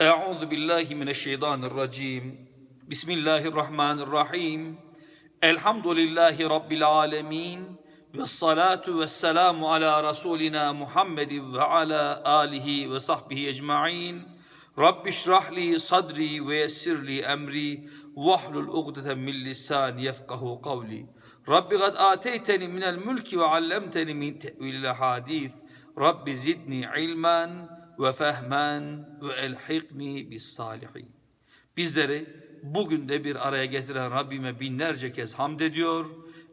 Euzu billahi mineşşeytanirracim. Bismillahirrahmanirrahim. Elhamdülillahi rabbil alamin. Ve salatu ve ala Resulina Muhammedin ve ala alihi ve sahbihi ecmain. Rabbi şrahli sadri ve yessirli emri vahlul ugdeten min lisan yefkahu kavli. Rabbi gad ateyteni minel mülki ve allemteni min tevilil hadis. Rabbi zidni ilmen رب زدني علما وفهما وألحقني بالصالحين Bizleri bugün de bir araya getiren Rabbime binlerce kez hamd ediyor.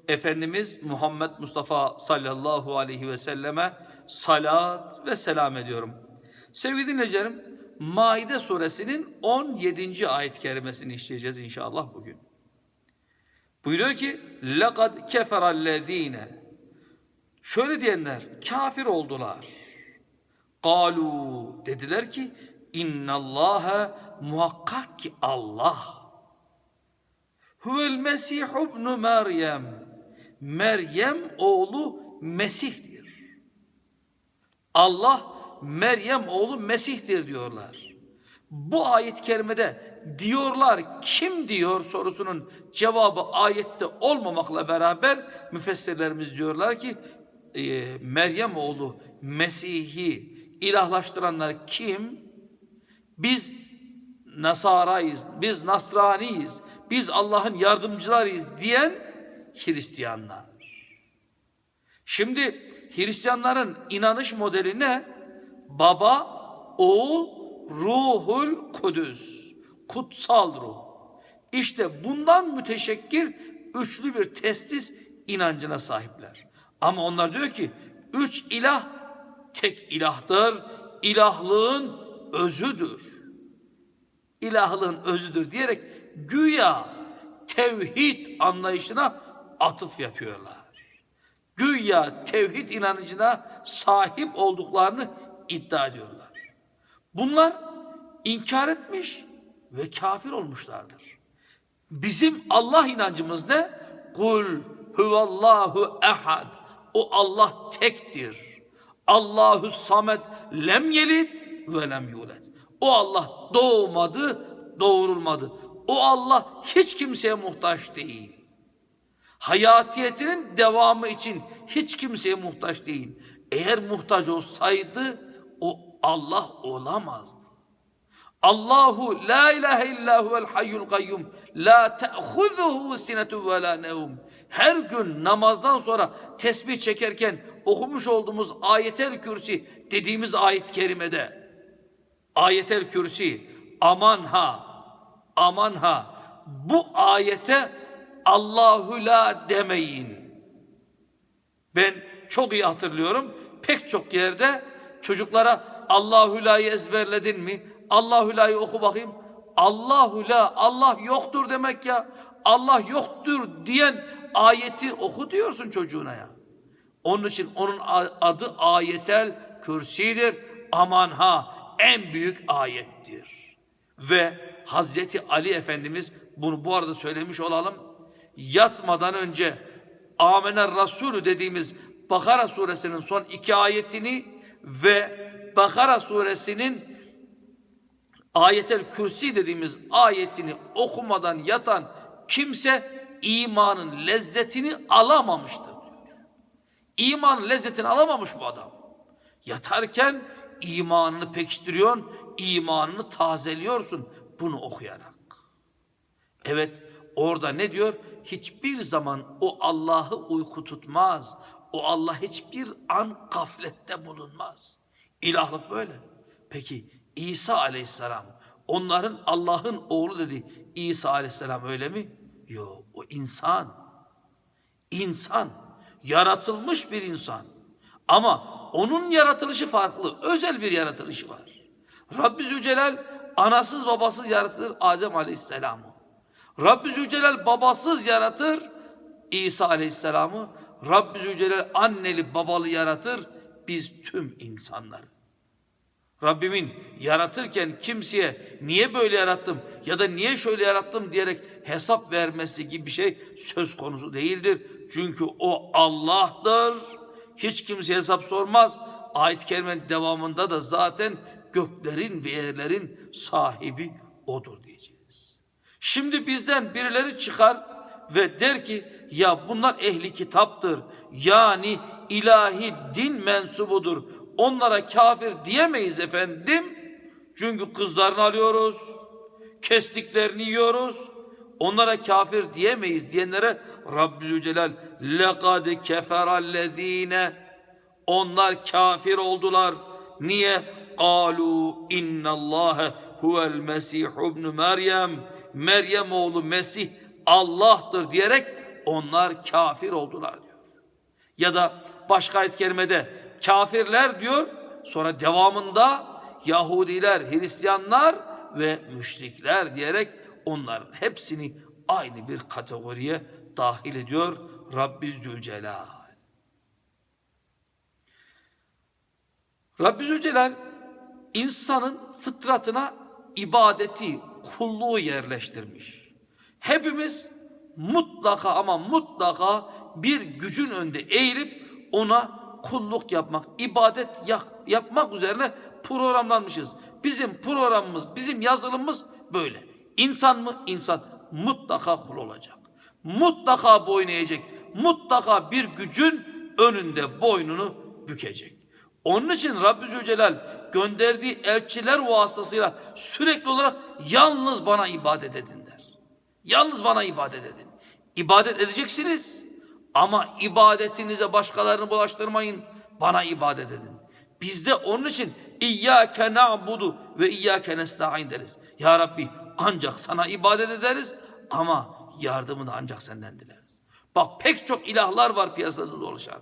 Efendimiz Muhammed Mustafa sallallahu aleyhi ve selleme salat ve selam ediyorum. Sevgili dinleyicilerim, Maide suresinin 17. ayet kerimesini işleyeceğiz inşallah bugün. Buyuruyor ki لَقَدْ كَفَرَ الَّذ۪ينَ Şöyle diyenler kafir oldular. Kalu dediler ki innallâhe muhakkak ki Allah huvel mesih ibnu Meryem Meryem oğlu Mesih'tir. Allah Meryem oğlu Mesih'tir diyorlar. Bu ayet-i kerimede diyorlar kim diyor sorusunun cevabı ayette olmamakla beraber müfessirlerimiz diyorlar ki e, Meryem oğlu Mesih'i ilahlaştıranlar kim? Biz Nasarayız, biz Nasraniyiz, biz Allah'ın yardımcılarıyız diyen Hristiyanlar. Şimdi Hristiyanların inanış modeli ne? Baba, oğul, ruhul kudüs, kutsal ruh. İşte bundan müteşekkil üçlü bir testis inancına sahipler. Ama onlar diyor ki üç ilah tek ilahtır, ilahlığın özüdür. İlahlığın özüdür diyerek güya tevhid anlayışına atıf yapıyorlar. Güya tevhid inancına sahip olduklarını iddia ediyorlar. Bunlar inkar etmiş ve kafir olmuşlardır. Bizim Allah inancımız ne? Kul huvallahu ehad. O Allah tektir. Allahu samet lem yelit ve lem yulet. O Allah doğmadı, doğurulmadı. O Allah hiç kimseye muhtaç değil. Hayatiyetinin devamı için hiç kimseye muhtaç değil. Eğer muhtaç olsaydı o Allah olamazdı. Allahu la ilahe illa huvel hayyul kayyum la te'khuzuhu sinetu ve la nevm. Her gün namazdan sonra tesbih çekerken okumuş olduğumuz ayetel kürsi dediğimiz ayet-i kerimede ayetel kürsi aman ha aman ha bu ayete Allahu la demeyin. Ben çok iyi hatırlıyorum. Pek çok yerde çocuklara Allahu la'yı ezberledin mi? Allahu la'yı oku bakayım. Allahu la Allah yoktur demek ya. Allah yoktur diyen ayeti oku diyorsun çocuğuna ya. Onun için onun adı ayetel kürsidir. Aman ha en büyük ayettir. Ve Hazreti Ali Efendimiz bunu bu arada söylemiş olalım. Yatmadan önce Amener Resulü dediğimiz Bakara suresinin son iki ayetini ve Bakara suresinin ayetel kürsi dediğimiz ayetini okumadan yatan kimse imanın lezzetini alamamıştır diyor. İmanın lezzetini alamamış bu adam. Yatarken imanını pekiştiriyorsun, imanını tazeliyorsun bunu okuyarak. Evet orada ne diyor? Hiçbir zaman o Allah'ı uyku tutmaz. O Allah hiçbir an gaflette bulunmaz. İlahlık böyle. Peki İsa aleyhisselam onların Allah'ın oğlu dedi. İsa aleyhisselam öyle mi? Yok o insan. İnsan. Yaratılmış bir insan. Ama onun yaratılışı farklı. Özel bir yaratılışı var. Rabbi Zülcelal anasız babasız yaratır Adem aleyhisselamı. Rabbi Zülcelal babasız yaratır İsa aleyhisselamı. Rabbi Zülcelal anneli babalı yaratır biz tüm insanları. Rabbimin yaratırken kimseye niye böyle yarattım ya da niye şöyle yarattım diyerek hesap vermesi gibi bir şey söz konusu değildir. Çünkü o Allah'tır. Hiç kimse hesap sormaz. Ayet-i kerimenin devamında da zaten göklerin ve yerlerin sahibi odur diyeceğiz. Şimdi bizden birileri çıkar ve der ki ya bunlar ehli kitaptır. Yani ilahi din mensubudur. Onlara kafir diyemeyiz efendim. Çünkü kızlarını alıyoruz. Kestiklerini yiyoruz. Onlara kafir diyemeyiz diyenlere Rabbi Zülcelal lekad keferallezine onlar kafir oldular. Niye? Kalu innallâhe huvel mesih ibn Meryem. Meryem oğlu Mesih Allah'tır diyerek onlar kafir oldular diyor. Ya da başka ayet kerimede kafirler diyor. Sonra devamında Yahudiler, Hristiyanlar ve müşrikler diyerek onların hepsini aynı bir kategoriye dahil ediyor Rabbi Zülcelal. Rabbi Zülcelal insanın fıtratına ibadeti, kulluğu yerleştirmiş. Hepimiz mutlaka ama mutlaka bir gücün önünde eğilip ona kulluk yapmak, ibadet yapmak üzerine programlanmışız. Bizim programımız, bizim yazılımımız böyle. İnsan mı? İnsan. Mutlaka kul olacak. Mutlaka boyun eğecek. Mutlaka bir gücün önünde boynunu bükecek. Onun için Rabbi Zülcelal gönderdiği elçiler vasıtasıyla sürekli olarak yalnız bana ibadet edin der. Yalnız bana ibadet edin. İbadet edeceksiniz ama ibadetinize başkalarını bulaştırmayın. Bana ibadet edin. Biz de onun için İyyâke na'budu ve İyyâke nesta'in deriz. Ya Rabbi ancak sana ibadet ederiz ama yardımını ancak senden dileriz. Bak pek çok ilahlar var piyasada dolaşan.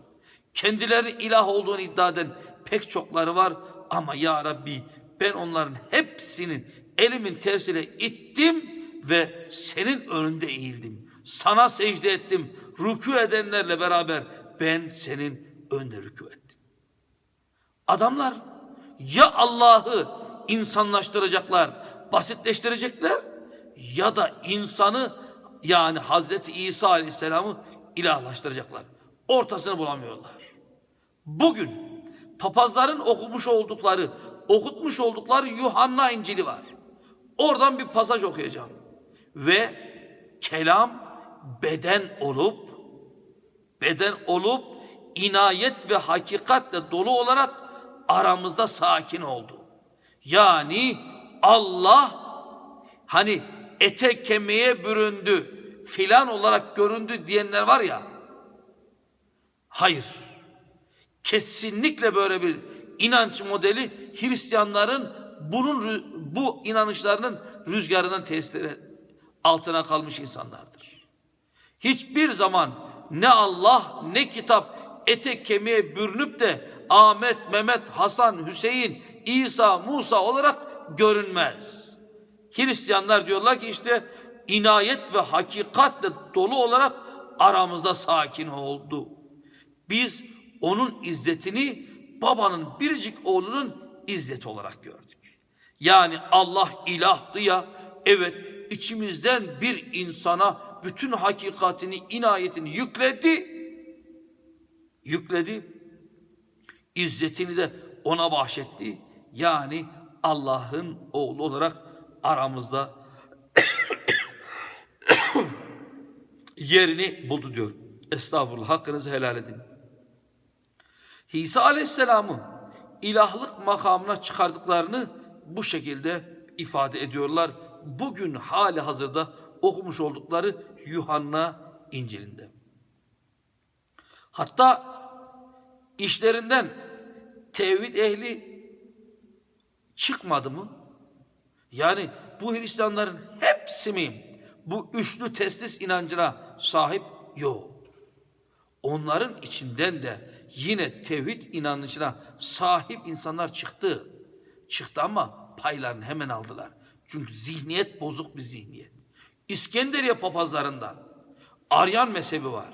Kendileri ilah olduğunu iddia eden pek çokları var ama ya Rabbi ben onların hepsinin elimin tersiyle ittim ve senin önünde eğildim. Sana secde ettim. Rükû edenlerle beraber ben senin önünde rükû ettim. Adamlar ya Allah'ı insanlaştıracaklar, basitleştirecekler ya da insanı yani Hazreti İsa Aleyhisselam'ı ilahlaştıracaklar. Ortasını bulamıyorlar. Bugün papazların okumuş oldukları, okutmuş oldukları Yuhanna İncil'i var. Oradan bir pasaj okuyacağım. Ve kelam beden olup beden olup inayet ve hakikatle dolu olarak aramızda sakin oldu. Yani Allah hani ete kemiğe büründü filan olarak göründü diyenler var ya. Hayır. Kesinlikle böyle bir inanç modeli Hristiyanların bunun bu inanışlarının rüzgarından tesiri altına kalmış insanlardır. Hiçbir zaman ne Allah ne kitap ete kemiğe bürünüp de Ahmet, Mehmet, Hasan, Hüseyin, İsa, Musa olarak görünmez. Hristiyanlar diyorlar ki işte inayet ve hakikatle dolu olarak aramızda sakin oldu. Biz onun izzetini babanın biricik oğlunun izzeti olarak gördük. Yani Allah ilahtı ya evet içimizden bir insana bütün hakikatini, inayetini yükledi. Yükledi. İzzetini de ona bahşetti. Yani Allah'ın oğlu olarak aramızda yerini buldu diyor. Estağfurullah hakkınızı helal edin. İsa Aleyhisselam'ı ilahlık makamına çıkardıklarını bu şekilde ifade ediyorlar. Bugün hali hazırda okumuş oldukları Yuhanna İncil'inde. Hatta işlerinden tevhid ehli çıkmadı mı? Yani bu Hristiyanların hepsi mi bu üçlü testis inancına sahip? Yok. Onların içinden de yine tevhid inancına sahip insanlar çıktı. Çıktı ama paylarını hemen aldılar. Çünkü zihniyet bozuk bir zihniyet. İskenderiye papazlarından Aryan mezhebi var.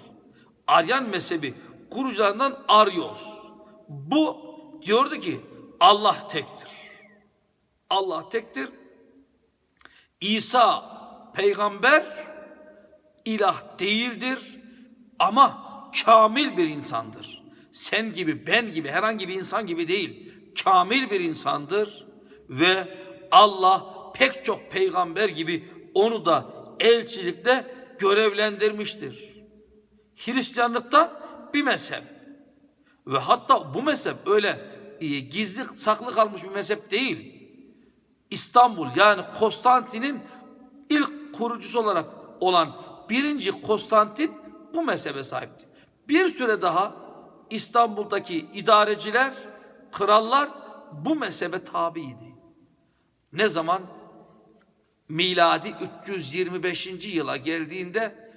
Aryan mezhebi kurucularından Aryos. Bu diyordu ki Allah tektir. Allah tektir. İsa peygamber ilah değildir ama kamil bir insandır. Sen gibi ben gibi herhangi bir insan gibi değil. Kamil bir insandır Ve Allah pek çok peygamber gibi onu da elçilikle görevlendirmiştir. Hristiyanlıktan bir mezhep. Ve hatta bu mezhep öyle e, gizli saklı kalmış bir mezhep değil. İstanbul yani Konstantin'in ilk kurucusu olarak olan birinci Konstantin bu mezhebe sahipti. Bir süre daha İstanbul'daki idareciler, krallar bu mezhebe tabiydi. Ne zaman? Miladi 325. yıla geldiğinde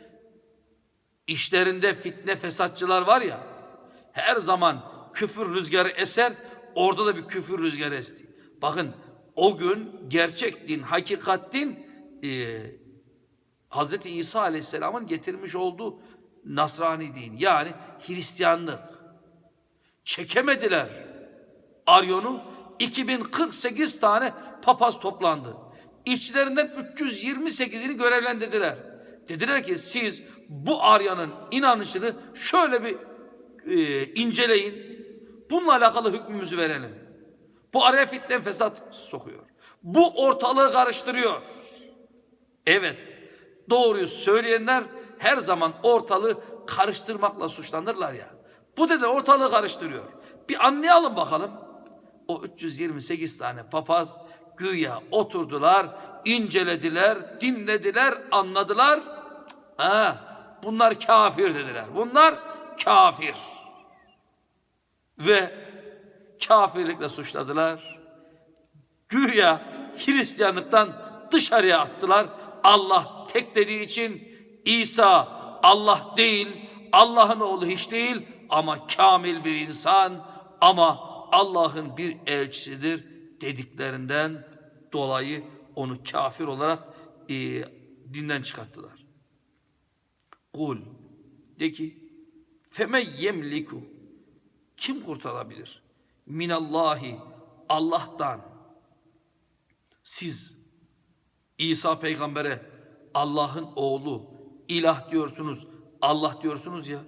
işlerinde fitne fesatçılar var ya her zaman küfür rüzgarı eser orada da bir küfür rüzgarı esti. Bakın o gün gerçek din, hakikat din e, Hz. İsa Aleyhisselam'ın getirmiş olduğu Nasrani din yani Hristiyanlık. Çekemediler. Aryon'u 2048 tane papaz toplandı. İçlerinden 328'ini görevlendirdiler. Dediler ki siz bu Arya'nın inanışını şöyle bir e, inceleyin. Bununla alakalı hükmümüzü verelim. Bu araya fitne fesat sokuyor. Bu ortalığı karıştırıyor. Evet, doğruyu söyleyenler her zaman ortalığı karıştırmakla suçlanırlar ya. Bu dede ortalığı karıştırıyor. Bir anlayalım bakalım. O 328 tane papaz güya oturdular, incelediler, dinlediler, anladılar. Ha, bunlar kafir dediler. Bunlar kafir. Ve kafirlikle suçladılar. Güya Hristiyanlıktan dışarıya attılar. Allah tek dediği için İsa Allah değil, Allah'ın oğlu hiç değil ama kamil bir insan ama Allah'ın bir elçisidir dediklerinden dolayı onu kafir olarak e, dinden çıkarttılar. Kul de ki feme yemliku kim kurtarabilir? Minallahi Allah'tan siz İsa peygambere Allah'ın oğlu ilah diyorsunuz Allah diyorsunuz ya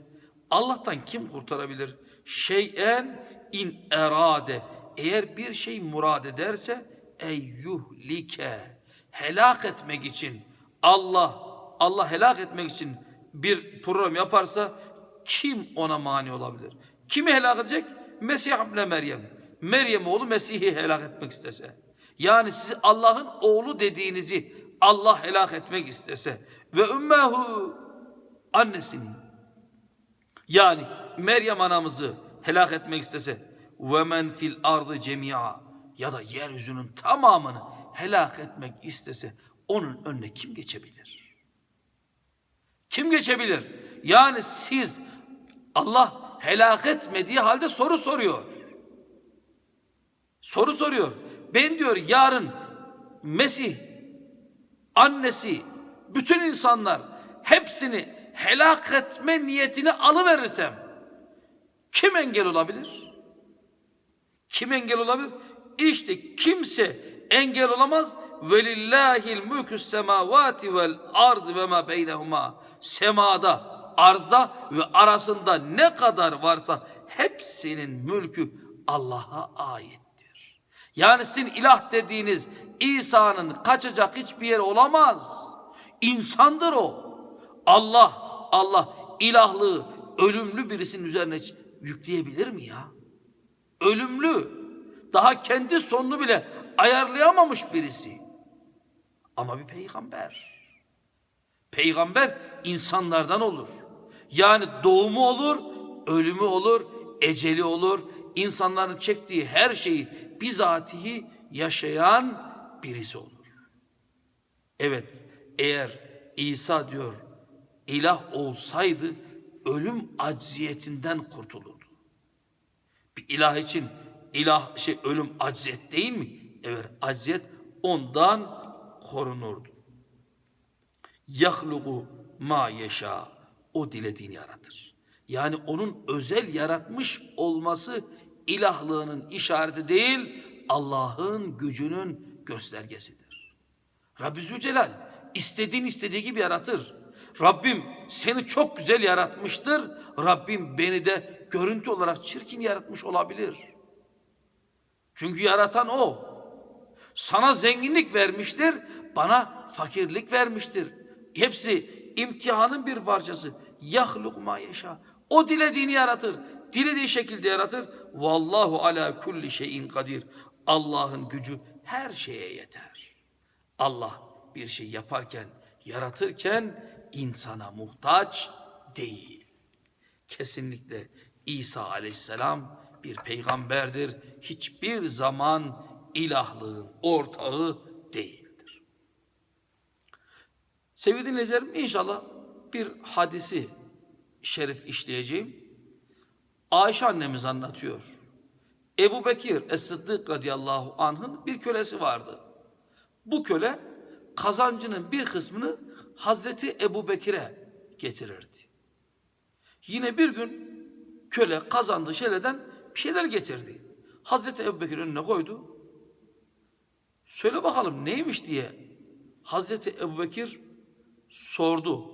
Allah'tan kim kurtarabilir? Şeyen in erade eğer bir şey murad ederse ey yuhlike helak etmek için Allah Allah helak etmek için bir program yaparsa kim ona mani olabilir? Kimi helak edecek? Mesih ile Meryem. Meryem oğlu Mesih'i helak etmek istese. Yani sizi Allah'ın oğlu dediğinizi Allah helak etmek istese ve ümmehu annesini yani Meryem anamızı helak etmek istese ve men fil ardı cemia ya da yeryüzünün tamamını helak etmek istese onun önüne kim geçebilir? Kim geçebilir? Yani siz Allah helak etmediği halde soru soruyor. Soru soruyor. Ben diyor yarın Mesih, annesi, bütün insanlar hepsini helak etme niyetini alıverirsem kim engel olabilir? Kim engel olabilir? İşte kimse engel olamaz. Velillahil mülkü semavati vel arz ve ma beynehuma. Semada, arzda ve arasında ne kadar varsa hepsinin mülkü Allah'a aittir. Yani sizin ilah dediğiniz İsa'nın kaçacak hiçbir yer olamaz. İnsandır o. Allah, Allah ilahlığı ölümlü birisinin üzerine yükleyebilir mi ya? Ölümlü. Daha kendi sonunu bile ayarlayamamış birisi. Ama bir peygamber. Peygamber insanlardan olur. Yani doğumu olur, ölümü olur, eceli olur. İnsanların çektiği her şeyi bizatihi yaşayan birisi olur. Evet, eğer İsa diyor ilah olsaydı ölüm acziyetinden kurtulurdu. Bir ilah için ilah şey ölüm acziyet değil mi? Evet acziyet ondan korunurdu. Yahlugu ma yeşa o dilediğini yaratır. Yani onun özel yaratmış olması ilahlığının işareti değil Allah'ın gücünün göstergesidir. Rabbi Zülcelal istediğin istediği gibi yaratır. Rabbim seni çok güzel yaratmıştır. Rabbim beni de görüntü olarak çirkin yaratmış olabilir. Çünkü yaratan o. Sana zenginlik vermiştir, bana fakirlik vermiştir. Hepsi imtihanın bir parçası. Yahluk ma yeşâ. O dilediğini yaratır. Dilediği şekilde yaratır. Vallahu ala kulli şeyin kadir. Allah'ın gücü her şeye yeter. Allah bir şey yaparken, yaratırken insana muhtaç değil. Kesinlikle İsa aleyhisselam bir peygamberdir. Hiçbir zaman ilahlığın ortağı değildir. Sevgili dinleyicilerim inşallah bir hadisi şerif işleyeceğim. Ayşe annemiz anlatıyor. Ebu Bekir Es-Sıddık radıyallahu anh'ın bir kölesi vardı. Bu köle kazancının bir kısmını Hazreti Ebu Bekir'e getirirdi. Yine bir gün köle kazandığı şeylerden bir şeyler getirdi. Hazreti Ebu Bekir önüne koydu. Söyle bakalım neymiş diye Hazreti Ebu Bekir sordu.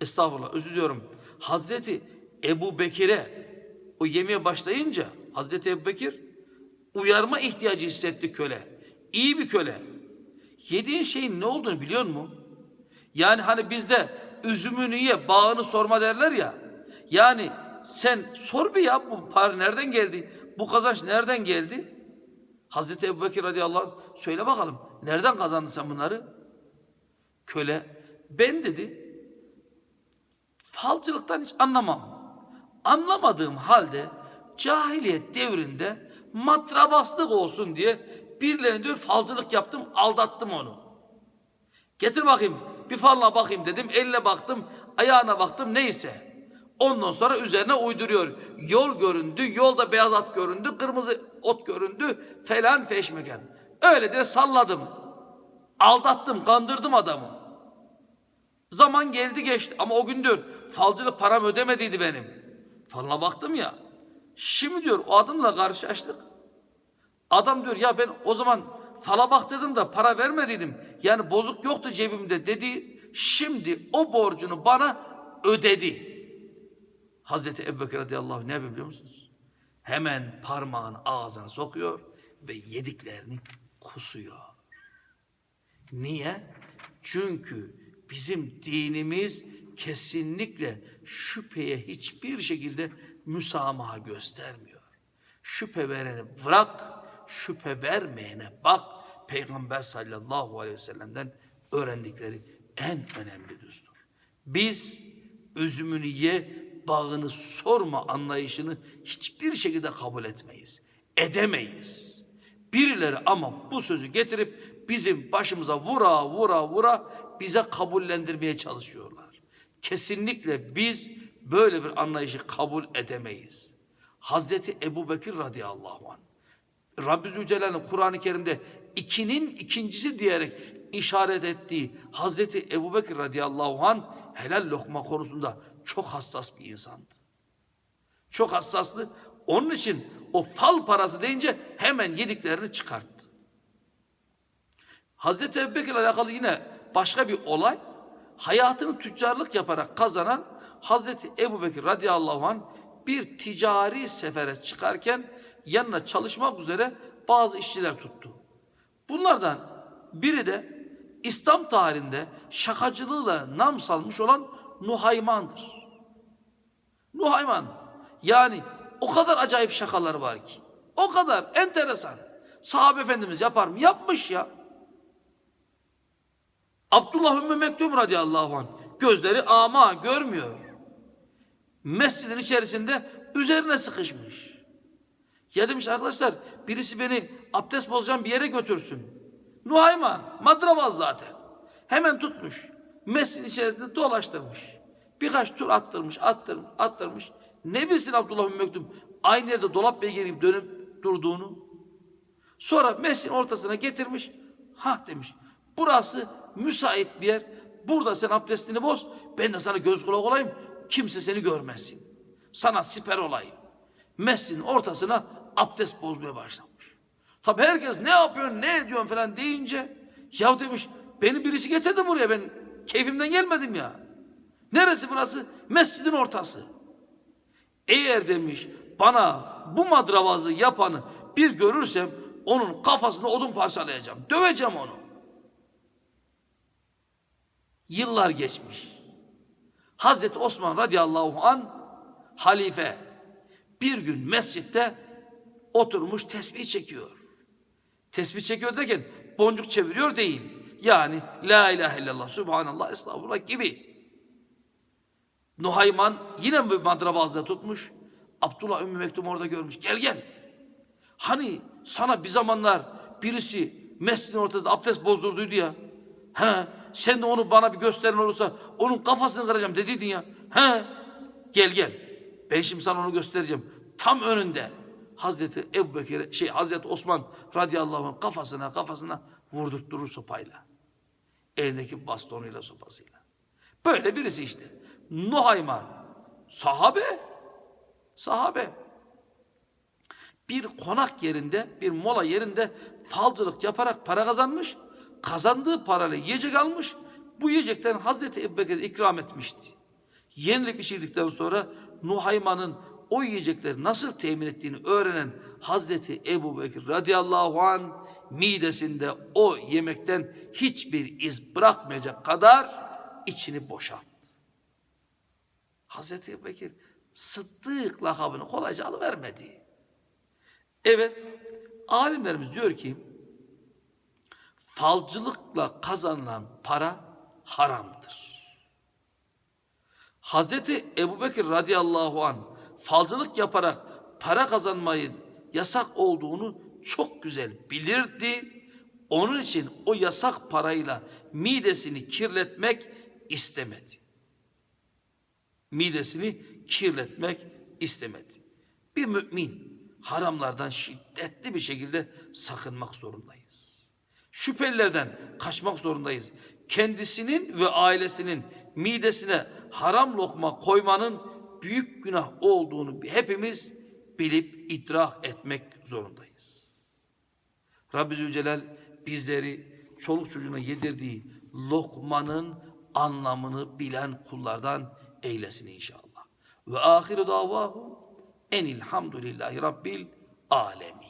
Estağfurullah özür diliyorum. Hazreti Ebu Bekir'e o yemeye başlayınca Hazreti Ebu Bekir uyarma ihtiyacı hissetti köle. İyi bir köle. Yediğin şeyin ne olduğunu biliyor musun? Yani hani bizde üzümünü ye, bağını sorma derler ya. Yani sen sor bir ya bu para nereden geldi? Bu kazanç nereden geldi? Hazreti Ebu Bekir radıyallahu anh söyle bakalım nereden kazandın sen bunları? Köle ben dedi falcılıktan hiç anlamam. Anlamadığım halde cahiliyet devrinde matrabaslık olsun diye birilerine diyor falcılık yaptım aldattım onu. Getir bakayım bir falına bakayım dedim eline baktım ayağına baktım neyse. Ondan sonra üzerine uyduruyor. Yol göründü, yolda beyaz at göründü, kırmızı ot göründü falan feşmeken. Öyle de salladım. Aldattım, kandırdım adamı. Zaman geldi geçti ama o gündür falcılık param ödemediydi benim. Falına baktım ya. Şimdi diyor o adamla karşılaştık. Adam diyor ya ben o zaman fala bak dedim de para vermediydim. Yani bozuk yoktu cebimde dedi. Şimdi o borcunu bana ödedi. Hazreti Ebubekir radıyallahu anh ne yapıyor biliyor musunuz? Hemen parmağını ağzına sokuyor ve yediklerini kusuyor. Niye? Çünkü bizim dinimiz kesinlikle şüpheye hiçbir şekilde müsamaha göstermiyor. Şüphe vereni bırak, şüphe vermeyene bak. Peygamber sallallahu aleyhi ve sellem'den öğrendikleri en önemli düstur. Biz üzümünü ye, bağını sorma anlayışını hiçbir şekilde kabul etmeyiz. Edemeyiz. Birileri ama bu sözü getirip bizim başımıza vura vura vura bize kabullendirmeye çalışıyorlar. Kesinlikle biz böyle bir anlayışı kabul edemeyiz. Hazreti Ebu Bekir radıyallahu anh Rabbi Zülcelal'in Kur'an-ı Kerim'de ikinin ikincisi diyerek işaret ettiği Hazreti Ebu Bekir radıyallahu anh helal lokma konusunda çok hassas bir insandı. Çok hassaslı. Onun için o fal parası deyince hemen yediklerini çıkarttı. Hazreti Ebu Bekir'le alakalı yine başka bir olay. Hayatını tüccarlık yaparak kazanan Hazreti Ebu Bekir radıyallahu anh bir ticari sefere çıkarken yanına çalışmak üzere bazı işçiler tuttu. Bunlardan biri de İslam tarihinde şakacılığıyla nam salmış olan Nuhayman'dır. Nuhayman yani o kadar acayip şakalar var ki. O kadar enteresan. Sahabe Efendimiz yapar mı? Yapmış ya. Abdullah Ümmü Mektum radıyallahu anh gözleri ama görmüyor. Mescidin içerisinde üzerine sıkışmış. Ya demiş arkadaşlar birisi beni abdest bozacağım bir yere götürsün. Nuhayman madrabaz zaten. Hemen tutmuş. Mescidin içerisinde dolaştırmış. Birkaç tur attırmış, attırmış, attırmış. Ne bilsin Abdullah bin Mektum aynı yerde dolap beygirip dönüp durduğunu. Sonra mescidin ortasına getirmiş. Ha demiş. Burası müsait bir yer. Burada sen abdestini boz. Ben de sana göz kulak olayım. Kimse seni görmesin. Sana siper olayım. Mescidin ortasına abdest bozmaya başlamış. Tabi herkes ne yapıyorsun, ne ediyorsun falan deyince ya demiş beni birisi getirdi buraya ben keyfimden gelmedim ya. Neresi burası? Mescidin ortası. Eğer demiş bana bu madravazı yapanı bir görürsem onun kafasını odun parçalayacağım. Döveceğim onu. Yıllar geçmiş. Hazreti Osman radıyallahu an halife bir gün mescitte oturmuş tesbih çekiyor. Tesbih çekiyor derken boncuk çeviriyor değil. Yani la ilahe illallah, subhanallah, estağfurullah gibi. Nuhayman yine bir madrabazda tutmuş. Abdullah Ümmü Mektum orada görmüş. Gel gel. Hani sana bir zamanlar birisi mescidin ortasında abdest bozdurduydu ya. He, sen de onu bana bir gösterin olursa onun kafasını kıracağım dediydin ya. He, gel gel. Ben şimdi sana onu göstereceğim. Tam önünde. Hazreti Ebu Bekir, şey Hazreti Osman radıyallahu anh kafasına kafasına vurdurtturur sopayla. Elindeki bastonuyla sopasıyla. Böyle birisi işte. Nuhayman. Sahabe. Sahabe. Bir konak yerinde, bir mola yerinde falcılık yaparak para kazanmış. Kazandığı parayla yiyecek almış. Bu yiyecekten Hazreti Ebubekir ikram etmişti. Yenilip içildikten sonra Nuhayman'ın o yiyecekleri nasıl temin ettiğini öğrenen Hazreti Ebu Bekir radıyallahu an midesinde o yemekten hiçbir iz bırakmayacak kadar içini boşalttı. Hazreti Ebu Bekir Sıddık lakabını kolayca alıvermedi. Evet, alimlerimiz diyor ki, falcılıkla kazanılan para haramdır. Hazreti Ebubekir radıyallahu an falcılık yaparak para kazanmayın yasak olduğunu çok güzel bilirdi. Onun için o yasak parayla midesini kirletmek istemedi. Midesini kirletmek istemedi. Bir mümin haramlardan şiddetli bir şekilde sakınmak zorundayız. Şüphelilerden kaçmak zorundayız. Kendisinin ve ailesinin midesine haram lokma koymanın büyük günah olduğunu hepimiz bilip idrak etmek zorundayız. Rabbi Zülcelal bizleri çoluk çocuğuna yedirdiği lokmanın anlamını bilen kullardan eylesin inşallah. Ve ahiru davahu enilhamdülillahi rabbil alemin.